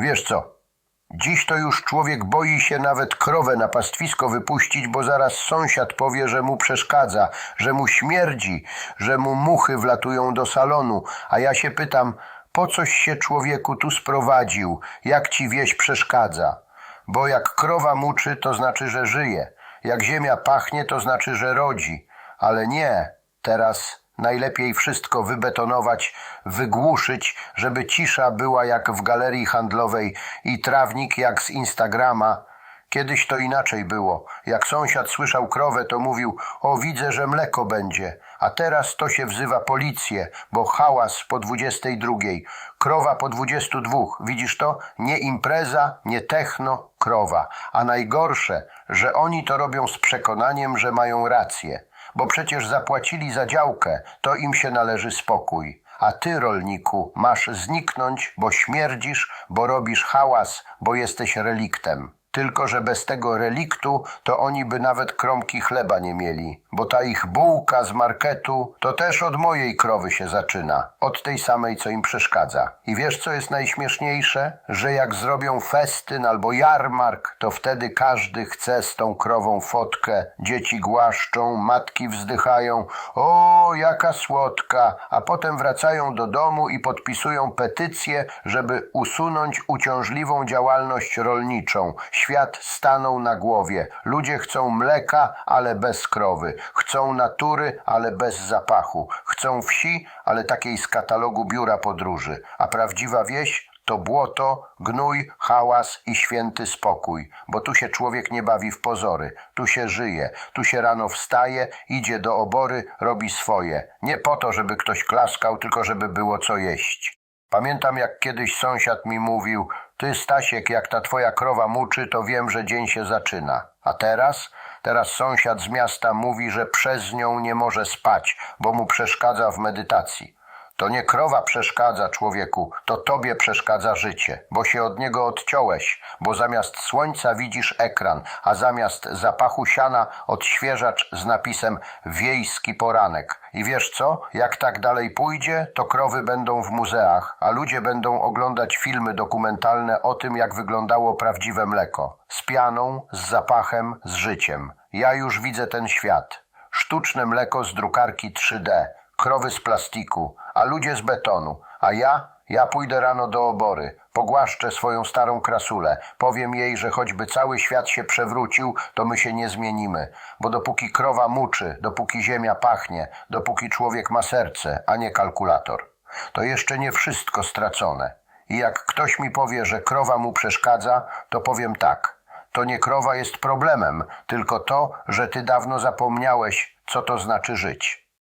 Wiesz co? Dziś to już człowiek boi się nawet krowę na pastwisko wypuścić, bo zaraz sąsiad powie, że mu przeszkadza, że mu śmierdzi, że mu muchy wlatują do salonu, a ja się pytam, po coś się człowieku tu sprowadził, jak ci wieś przeszkadza? Bo jak krowa muczy, to znaczy, że żyje. Jak ziemia pachnie, to znaczy, że rodzi. Ale nie, teraz najlepiej wszystko wybetonować, wygłuszyć, żeby cisza była jak w galerii handlowej i trawnik jak z Instagrama. Kiedyś to inaczej było. Jak sąsiad słyszał krowę, to mówił: O, widzę, że mleko będzie. A teraz to się wzywa policję, bo hałas po 22. Krowa po 22. Widzisz to? Nie impreza, nie techno, krowa. A najgorsze, że oni to robią z przekonaniem, że mają rację. Bo przecież zapłacili za działkę, to im się należy spokój. A ty, rolniku, masz zniknąć, bo śmierdzisz, bo robisz hałas, bo jesteś reliktem. Tylko, że bez tego reliktu to oni by nawet kromki chleba nie mieli, bo ta ich bułka z marketu to też od mojej krowy się zaczyna, od tej samej, co im przeszkadza. I wiesz, co jest najśmieszniejsze? Że jak zrobią festyn albo jarmark, to wtedy każdy chce z tą krową fotkę, dzieci głaszczą, matki wzdychają, o, jaka słodka, a potem wracają do domu i podpisują petycję, żeby usunąć uciążliwą działalność rolniczą. Świat stanął na głowie. Ludzie chcą mleka, ale bez krowy. Chcą natury, ale bez zapachu. Chcą wsi, ale takiej z katalogu biura podróży. A prawdziwa wieś to błoto, gnój, hałas i święty spokój, bo tu się człowiek nie bawi w pozory, tu się żyje, tu się rano wstaje, idzie do obory, robi swoje. Nie po to, żeby ktoś klaskał, tylko żeby było co jeść. Pamiętam, jak kiedyś sąsiad mi mówił: Ty, Stasiek, jak ta twoja krowa muczy, to wiem, że dzień się zaczyna. A teraz? Teraz sąsiad z miasta mówi, że przez nią nie może spać, bo mu przeszkadza w medytacji. To nie krowa przeszkadza człowieku, to tobie przeszkadza życie, bo się od niego odciąłeś, bo zamiast słońca widzisz ekran, a zamiast zapachu siana odświeżacz z napisem wiejski poranek. I wiesz co? Jak tak dalej pójdzie, to krowy będą w muzeach, a ludzie będą oglądać filmy dokumentalne o tym, jak wyglądało prawdziwe mleko. Z pianą, z zapachem, z życiem. Ja już widzę ten świat. Sztuczne mleko z drukarki 3D, krowy z plastiku, a ludzie z betonu. A ja? Ja pójdę rano do obory, pogłaszczę swoją starą krasulę, powiem jej, że choćby cały świat się przewrócił, to my się nie zmienimy, bo dopóki krowa muczy, dopóki ziemia pachnie, dopóki człowiek ma serce, a nie kalkulator, to jeszcze nie wszystko stracone. I jak ktoś mi powie, że krowa mu przeszkadza, to powiem tak. To nie krowa jest problemem, tylko to, że ty dawno zapomniałeś, co to znaczy żyć.